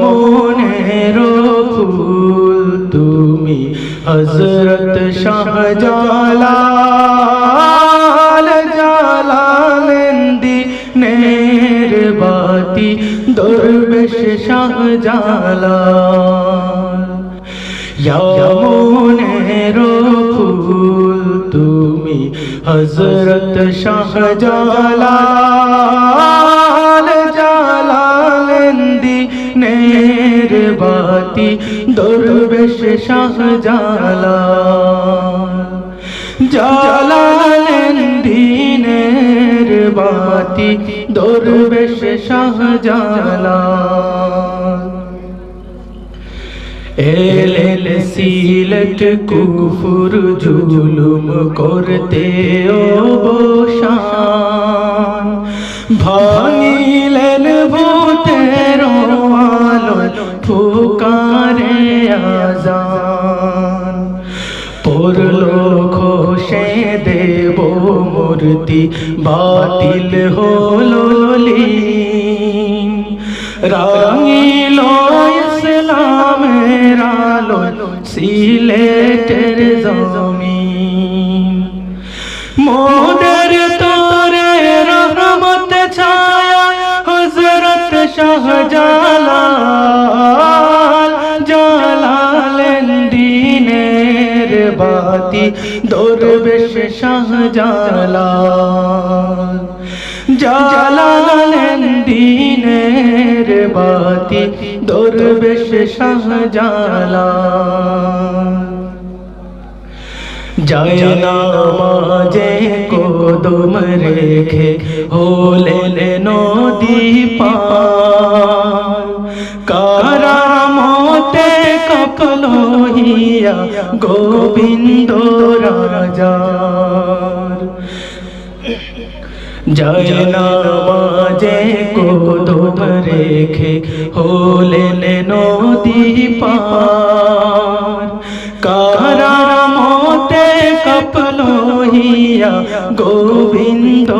মনের ফুল তুমি হজরত শাহজালাল জালালেন্দি নের বাতি, দরবেশ শাহজালাল। মনের ফুল তুমি হজরত শাহজালাল জালালেন্দি নের বাতি দরবেশ শাহজালাল। জালালেন্দি নের বাতি দরবেশ শাহজালাল। এলেল সিলট কুফুর জুলুম করতে অবসান। ভাঙিলেন ভূতের ফুকারে আজান পড়ল খোসে দেব মূর্তি বাতিল হলো রাঙিল ইসলামের আলো সিলেটের জমিন মোদের বাতি দরবেশ শাহজালাল। জালালেন দিনের বাতি দরবেশ শাহজালাল। নামাজে কদম রেখে হলেন নদী পার। কপলো হিয়া গোবিন্দ রাজার। জয় নামাজে কদম রেখে হলেন নদী পার। কারামতে কপলো হিয়া গোবিন্দ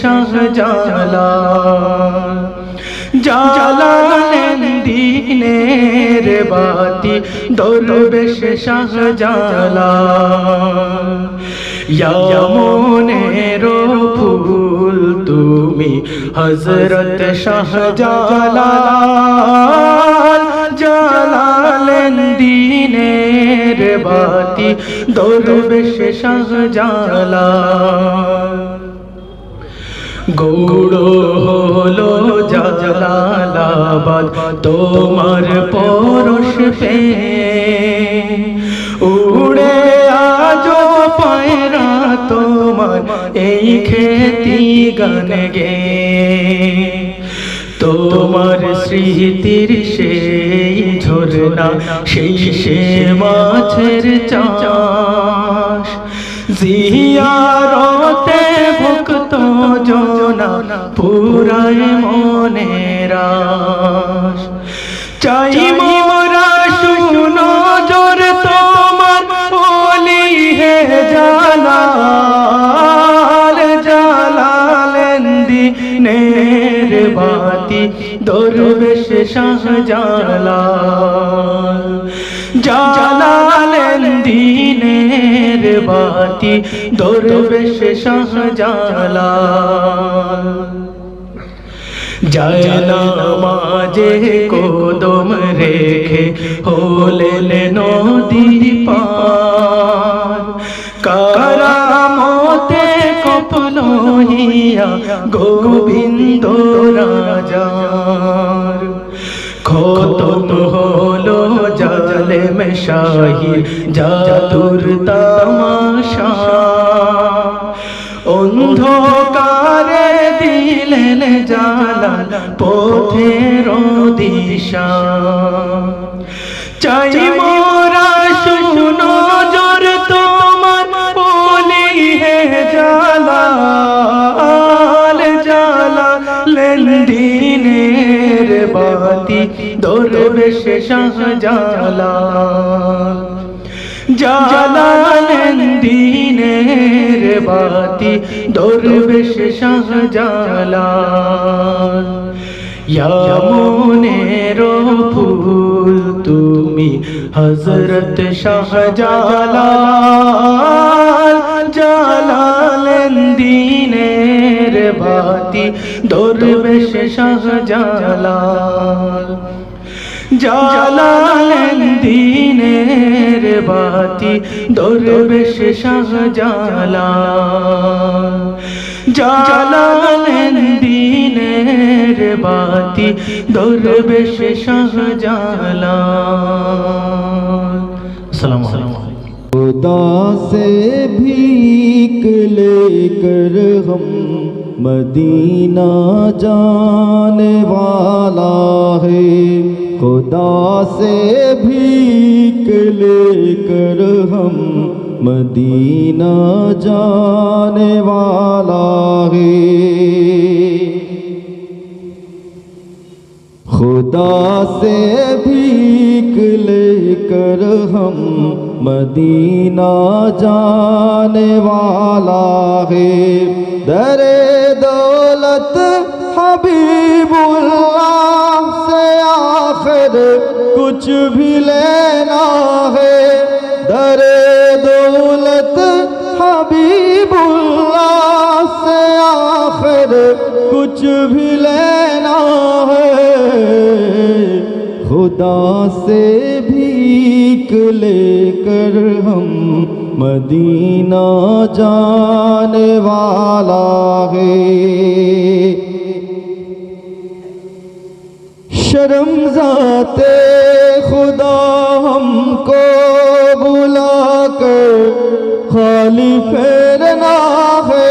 শাহজালাল জালালেন দিনের বাতি দরবেশ শাহজালাল মনের ফুল তুমি হজরত শাহজালাল জালালেন দিনের বাতি দরবেশ শাহজালাল গৌড় হলো জালালাবাদ, তোমার পরশ পে। উড়ে আজ পায়রা তোমার এই খেতি গান গে। তোমার স্মৃতির সেই ঝরনা সেই সে মাছের চাষ জিয়ারতে ভক্ত জনা পুরায় মনেরা চাই মোরা শুনো জোর তোমার বলি হে জালাল জালালেন দিনের বাতি, দরবেশ শাহজালাল। দিনের বাতি দরবেশ শাহজালাল। জয় কদম রেখে হলেন নদী পার। কারামতে কপল হিয়া গোবিন্দ রাজার। খতম শাহির জাদুর তামাশা। অন্ধকারে দিলেন জালা পথের দিশা চাই বাতি দরবেশ শাহজালাল। জালালেন দিনের বাতি দরবেশ শাহজালাল। ইয়ামনের ফুল তুমি হজরত শাহজালাল। বাতি দরবেশ শাহজালাল জালালেন দিনের বাতি দরবেশ শাহজালাল জালালেন দিনের বাতি দরবেশ শাহজালাল আসসালামু আলাইকুম खुदा से भीख लेकर हम مدینہ جانے والا ہے۔ خدا سے بھیک لے کر ہم مدینہ جانے والا ہے۔ خدا سے بھیک لے کر ہم مدینہ جانے والا ہے۔ در دولت حبیب اللہ سے آخر کچھ بھی لینا ہے۔ در دولت حبیب اللہ سے آخر کچھ بھی لینا ہے۔ خدا سے بھی لے مدینہ جانے والا ہے۔ شرم ذات خدا ہم کو بلا کر خالی پھیرنا ہے۔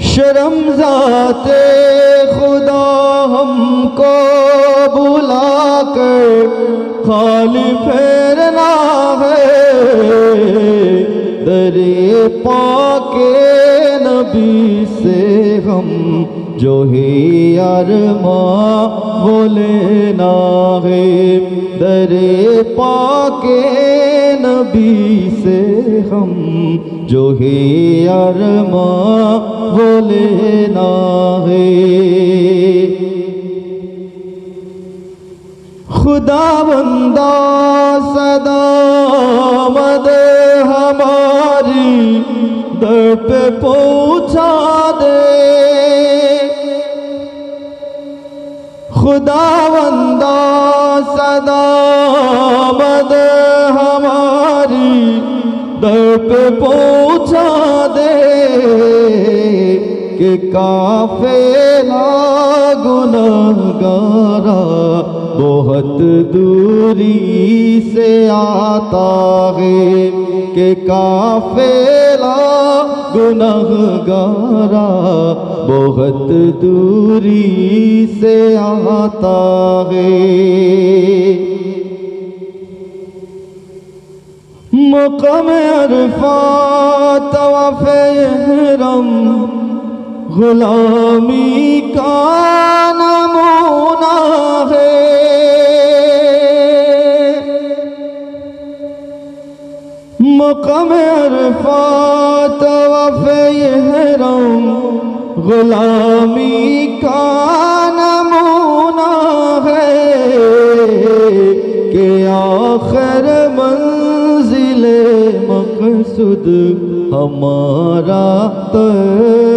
شرم ذات خدا ہم کو بلا خالی پھیرنا ہے در پاک نبی سے ہم جو ہی ارماں وہ لینا ہے در پاک نبی سے ہم جو ہی ارماں وہ لینا ہے خدا بندہ صدا مد ہماری در پہ پہنچا دے خدا بندہ صدا مد ہماری در پہ پہنچا کہ کافلا گناہ گارا بہت دوری سے آتا ہے کہ کافلا گناہ گارا بہت دوری سے آتا ہے۔ مقام عرفات وفی غلامی کا نمونہ ہے مقام عرفات وفی حرم غلامی کا نمونہ ہے کہ آخر منزل مقصد ہمارا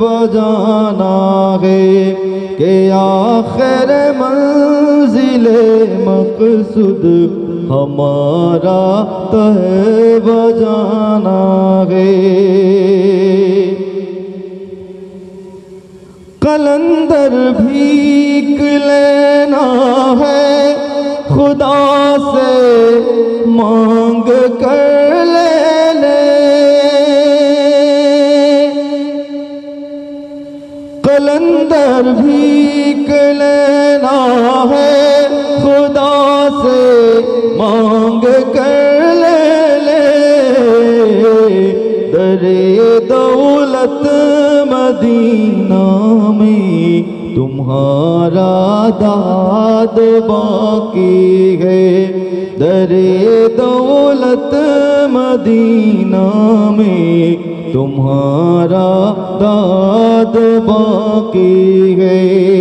بجانا ہے کہ آخر منزل مقصد ہمارا بجانا ہے۔ کلندر بھیک لینا ہے، خدا سے مانگ کر میں تمہارا داد باقی ہے۔ در دولت مدینہ میں تمہارا داد باقی ہے۔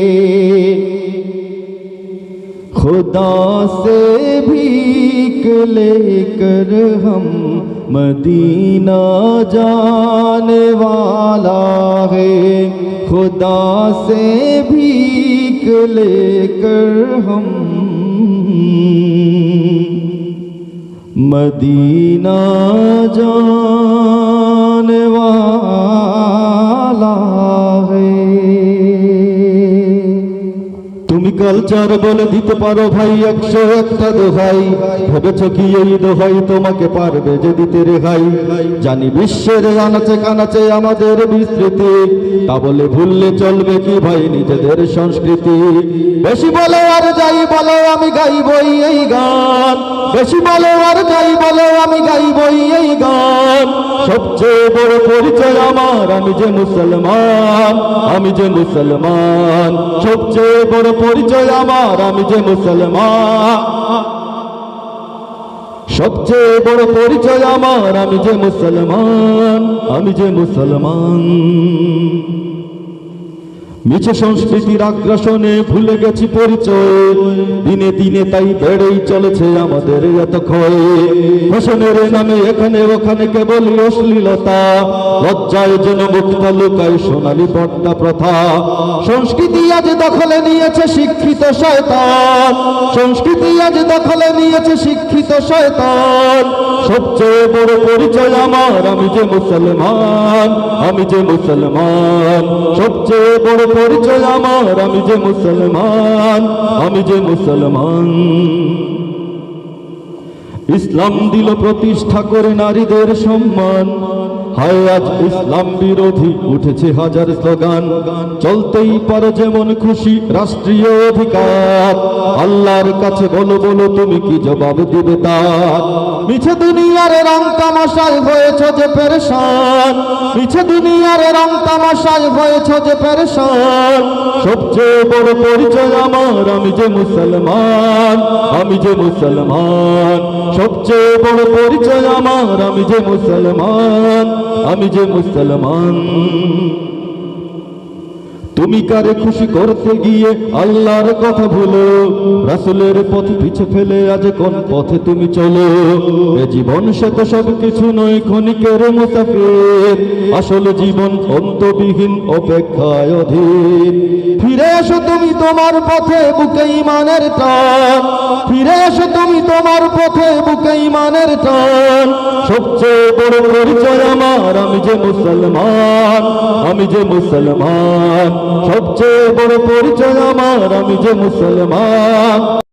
خدا سے بھیک لے کر ہم مدینہ جانے والا ہے خدا سے بھیک لے کر ہم مدینہ جانے والا কালচার বলে দিতে পারো ভাই, একশো একটা দোহাই। ভেবেছ কি এই দোহাই তোমাকে পারবে যে দিতে রেহাই? জানি বিশ্বের আনাচে কানাচে আমাদের বিস্তৃতি, তা বলে ভুললে চলবে কি ভাই নিজেদের সংস্কৃতি? বেশি বলো আর যাই বলো, আমি গাইবই এই গান। বেশি বলো আর যাই বলো, আমি গাইবই এই গান। সবচেয়ে বড় পরিচয় আমার, আমি যে মুসলমান, আমি যে মুসলমান। সবচেয়ে বড় পরিচয় আমার, আমি যে মুসলমান। সবচেয়ে বড় পরিচয় আমার, আমি যে মুসলমান, আমি যে মুসলমান। মিছে সংস্কৃতির আগ্রাসনে ভুলে গেছি পরিচয়। দিনে দিনে তাই বেড়েই চলেছে আমাদের এত ক্ষয় ফ্যাশনের নামে এখানে ওখানে কেবল অশ্লীলতা। লজ্জায় যেন মুক্ত লুকায় সোনালী পর্দা প্রথা। সংস্কৃতি আজ দখলে নিয়েছে শিক্ষিত শয়তান। সংস্কৃতি আজ দখলে নিয়েছে শিক্ষিত শয়তান। সবচেয়ে বড় পরিচয় আমার, আমি যে মুসলমান, আমি যে মুসলমান। সবচেয়ে বড় পরিচয় আমার আমি যে মুসলমান আমি যে মুসলমান। ইসলাম দিল প্রতিষ্ঠা করে নারীদের সম্মান। হায় আজ ইসলাম বিরোধী উঠেছে হাজার স্লোগান। চলতেই পারো যেমন খুশি রাষ্ট্রীয় অধিকার। আল্লাহর কাছে বলো বলো, তুমি কি জবাব দিবে তার? মিছে দুনিয়ার রং তামাশায় হয়েছ যে পেরেশান। মিছে দুনিয়ার রং তামাশায় হয়েছ যে পেরেশান। সবচেয়ে বড় পরিচয় আমার, আমি যে মুসলমান, আমি যে মুসলমান। সবচেয়ে বড় পরিচয় আমার, আমি যে মুসলমান, আমি যে মুসলমান। তুমি কারে খুশি করতে গিয়ে আল্লাহর কথা ভুলো? রাসুলের পথ পিছে ফেলে আজ কোন পথে তুমি চলো? এ জীবন সে তো সব কিছু নয় ক্ষণিকের মুসাফির। আসল জীবন অন্তবিহীন, অপেক্ষায় অধীর। ফিরে এসো তুমি তোমার পথে বুকে ইমানের টান। ফিরে এসো তুমি তোমার পথে বুকে ইমানের টান। সবচেয়ে বড় পরিচয় আমার, আমি যে মুসলমান, আমি যে মুসলমান। সবচেয়ে বড় পরিচয় আমার আমি যে মুসলমান।